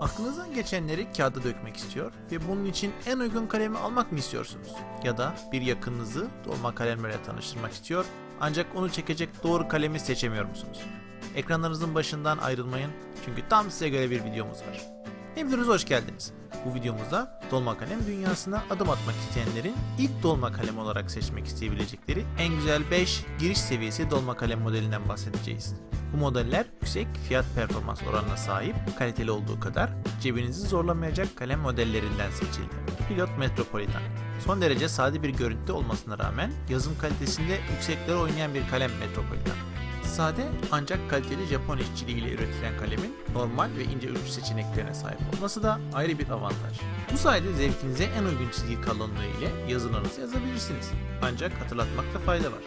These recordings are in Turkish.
Aklınızdan geçenleri kağıda dökmek istiyor ve bunun için en uygun kalemi almak mı istiyorsunuz? Ya da bir yakınınızı dolma kalemlerle tanıştırmak istiyor ancak onu çekecek doğru kalemi seçemiyor musunuz? Ekranlarınızın başından ayrılmayın çünkü tam size göre bir videomuz var. Hepiniz hoş geldiniz. Bu videomuzda dolma kalem dünyasına adım atmak isteyenlerin ilk dolma kalem olarak seçmek isteyebilecekleri en güzel 5 giriş seviyesi dolma kalem modelinden bahsedeceğiz. Bu modeller yüksek fiyat performans oranına sahip, kaliteli olduğu kadar cebinizi zorlamayacak kalem modellerinden seçildi. Pilot Metropolitan Son derece sade bir görüntü olmasına rağmen yazım kalitesinde yükseklere oynayan bir kalem Metropolitan. Sade ancak kaliteli Japon işçiliğiyle üretilen kalemin normal ve ince uç seçeneklerine sahip olması da ayrı bir avantaj. Bu sayede zevkinize en uygun çizgi kalınlığı ile yazılarınızı yazabilirsiniz. Ancak hatırlatmakta fayda var.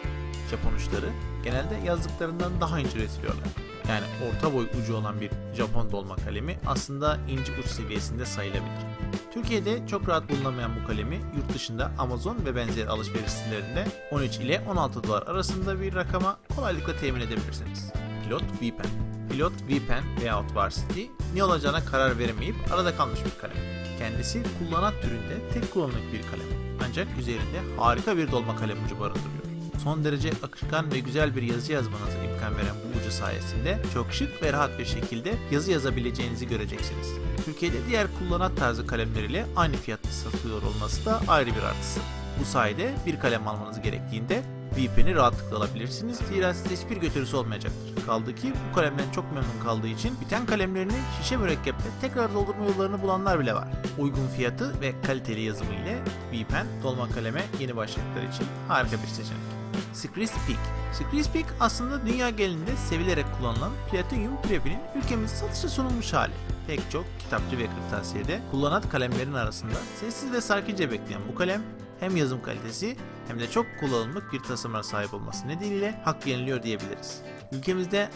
Japon uçları genelde yazdıklarından daha ince üretiliyorlar. Yani orta boy ucu olan bir Japon dolma kalemi aslında ince uç seviyesinde sayılabilir. Türkiye'de çok rahat bulunamayan bu kalemi yurt dışında Amazon ve benzeri alışveriş sitelerinde 13 ile 16 dolar arasında bir rakama kolaylıkla temin edebilirsiniz. Pilot V-Pen Pilot V-Pen veyahut Varsity ne olacağına karar veremeyip arada kalmış bir kalem. Kendisi kullanat türünde tek kullanımlık bir kalem. Ancak üzerinde harika bir dolma kalem ucu barındırıyor. Son derece akışkan ve güzel bir yazı yazmanıza imkan veren bu ucu sayesinde çok şık ve rahat bir şekilde yazı yazabileceğinizi göreceksiniz. Türkiye'de diğer kullanat tarzı kalemleriyle aynı fiyatta satılıyor olması da ayrı bir artısı. Bu sayede bir kalem almanız gerektiğinde V-Pen'i rahatlıkla alabilirsiniz. Zira size hiçbir götürüsü olmayacaktır. Kaldı ki bu kalemden çok memnun kaldığı için biten kalemlerini şişe mürekkeple tekrar doldurma yollarını bulanlar bile var. Uygun fiyatı ve kaliteli yazımı ile V-Pen dolma kaleme yeni başlayanlar için harika bir seçenek. Screez Peak Screez Peak aslında dünya genelinde sevilerek kullanılan platinyum türevinin ülkemizde satışa sunulmuş hali. Pek çok kitapçı ve kırtasiyede kullanat kalemlerin arasında sessiz ve sakince bekleyen bu kalem hem yazım kalitesi hem de çok kullanımlık bir tasarıma sahip olması nedeniyle hak yeniliyor diyebiliriz. Ülkemizde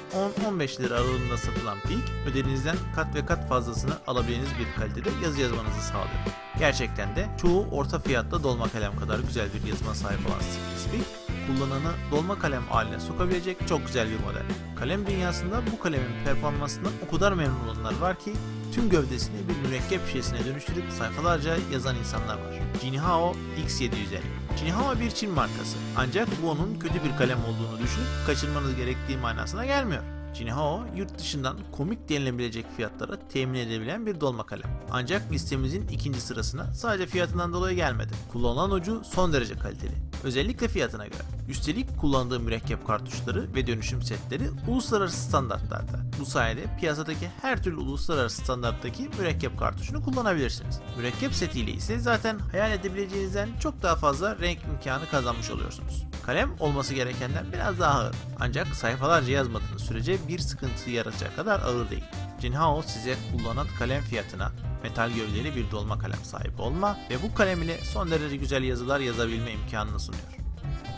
10-15 lira aralığında satılan Peak, ödeninizden kat ve kat fazlasını alabileceğiniz bir kalitede yazı yazmanızı sağlıyor. Gerçekten de çoğu orta fiyatta dolma kalem kadar güzel bir yazıma sahip olan Screez Peak, kullananı dolma kalem haline sokabilecek çok güzel bir model. Kalem dünyasında bu kalemin performansından o kadar memnun olanlar var ki tüm gövdesini bir mürekkep şişesine dönüştürüp sayfalarca yazan insanlar var. Jinhao X750 Jinhao bir Çin markası ancak bu onun kötü bir kalem olduğunu düşünüp kaçırmanız gerektiği manasına gelmiyor. Jinhao yurt dışından komik denilebilecek fiyatlara temin edebilen bir dolma kalem. Ancak listemizin ikinci sırasına sadece fiyatından dolayı gelmedi. Kullanılan ucu son derece kaliteli. Özellikle fiyatına göre. Üstelik kullandığı mürekkep kartuşları ve dönüşüm setleri uluslararası standartlarda. Bu sayede piyasadaki her türlü uluslararası standarttaki mürekkep kartuşunu kullanabilirsiniz. Mürekkep setiyle ise zaten hayal edebileceğinizden çok daha fazla renk imkanı kazanmış oluyorsunuz. Kalem olması gerekenden biraz daha ağır. Ancak sayfalarca yazmadığınız sürece bir sıkıntı yaratacak kadar ağır değil. Jinhao size kullanat kalem fiyatına metal gövdeli bir dolma kalem sahip olma ve bu kalem ile son derece güzel yazılar yazabilme imkanını sunuyor.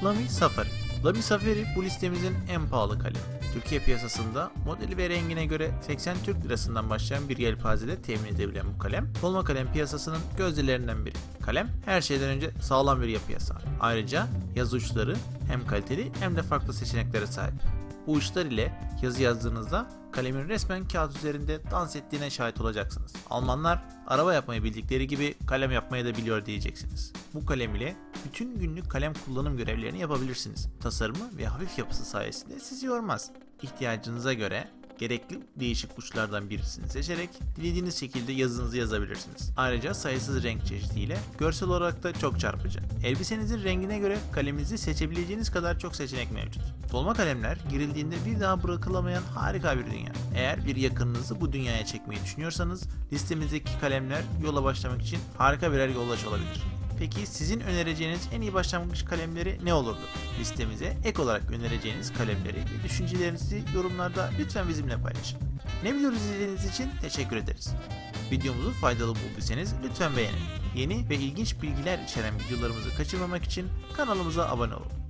Lamy Safari Lamy Safari bu listemizin en pahalı kalemi. Türkiye piyasasında modeli ve rengine göre 80 Türk lirasından başlayan bir yelpazede temin edebilen bu kalem, dolma kalem piyasasının gözdelerinden biri. Kalem her şeyden önce sağlam bir yapıya sahip. Ayrıca yazı uçları hem kaliteli hem de farklı seçeneklere sahip. Bu uçlar ile yazı yazdığınızda kalemin resmen kağıt üzerinde dans ettiğine şahit olacaksınız. Almanlar araba yapmayı bildikleri gibi kalem yapmayı da biliyor diyeceksiniz. Bu kalem ile bütün günlük kalem kullanım görevlerini yapabilirsiniz. Tasarımı ve hafif yapısı sayesinde sizi yormaz. İhtiyacınıza göre gerekli değişik uçlardan birisini seçerek dilediğiniz şekilde yazınızı yazabilirsiniz. Ayrıca sayısız renk çeşidiyle görsel olarak da çok çarpıcı. Elbisenizin rengine göre kaleminizi seçebileceğiniz kadar çok seçenek mevcut. Dolma kalemler girildiğinde bir daha bırakılamayan harika bir dünya. Eğer bir yakınınızı bu dünyaya çekmeyi düşünüyorsanız listemizdeki kalemler yola başlamak için harika birer yoldaş olabilir. Peki sizin önereceğiniz en iyi başlangıç kalemleri ne olurdu? Listemize ek olarak önereceğiniz kalemleri ve düşüncelerinizi yorumlarda lütfen bizimle paylaşın. Ne biliyoruz izlediğiniz için teşekkür ederiz. Videomuzu faydalı bulduysanız lütfen beğenin. Yeni ve ilginç bilgiler içeren videolarımızı kaçırmamak için kanalımıza abone olun.